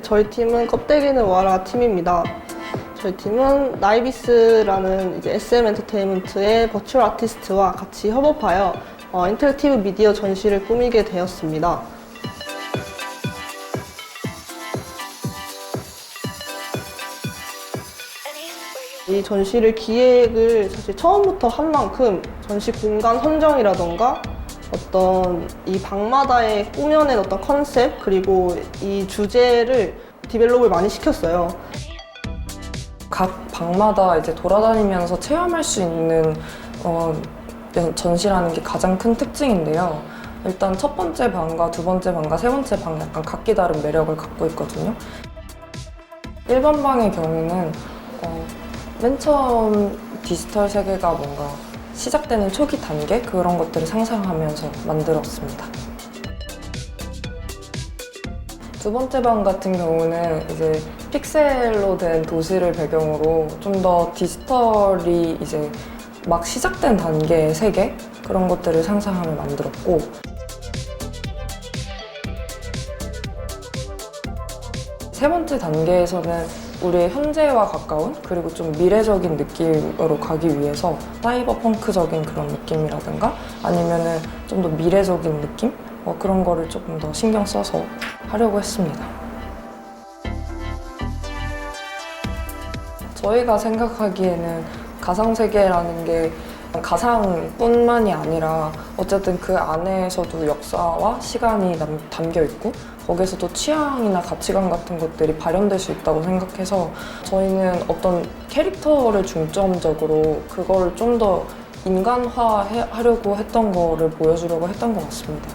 저희 팀은 껍데기는 와라 팀입니다. 저희 팀은 나이비스라는 이제 SM 엔터테인먼트의 버추얼 아티스트와 같이 협업하여 어, 인터랙티브 미디어 전시를 꾸미게 되었습니다. 이 전시를 기획을 사실 처음부터 한 만큼 전시 공간 선정이라던가 어떤 이 방마다의 꾸며낸 어떤 컨셉 그리고 이 주제를 디벨롭을 많이 시켰어요. 각 방마다 이제 돌아다니면서 체험할 수 있는 어, 전시라는 게 가장 큰 특징인데요. 일단 첫 번째 방과 두 번째 방과 세 번째 방 약간 각기 다른 매력을 갖고 있거든요. 1번 방의 경우는 어, 맨 처음 디지털 세계가 뭔가 시작되는 초기 단계 그런 것들을 상상하면서 만들었습니다. 두 번째 방 같은 경우는 이제 픽셀로 된 도시를 배경으로 좀 더 디지털이 이제 막 시작된 단계의 세계 그런 것들을 상상하며 만들었고 세 번째 단계에서는 우리의 현재와 가까운 그리고 좀 미래적인 느낌으로 가기 위해서 사이버 펑크적인 그런 느낌이라든가 아니면은 좀 더 미래적인 느낌 뭐 그런 거를 조금 더 신경 써서 하려고 했습니다. 저희가 생각하기에는 가상세계라는 게 가상뿐만이 아니라 어쨌든 그 안에서도 역사와 시간이 남- 담겨 있고 거기에서도 취향이나 가치관 같은 것들이 발현될 수 있다고 생각해서 저희는 어떤 캐릭터를 중점적으로 그걸 좀 더 인간화하려고 했던 거를 보여주려고 했던 것 같습니다.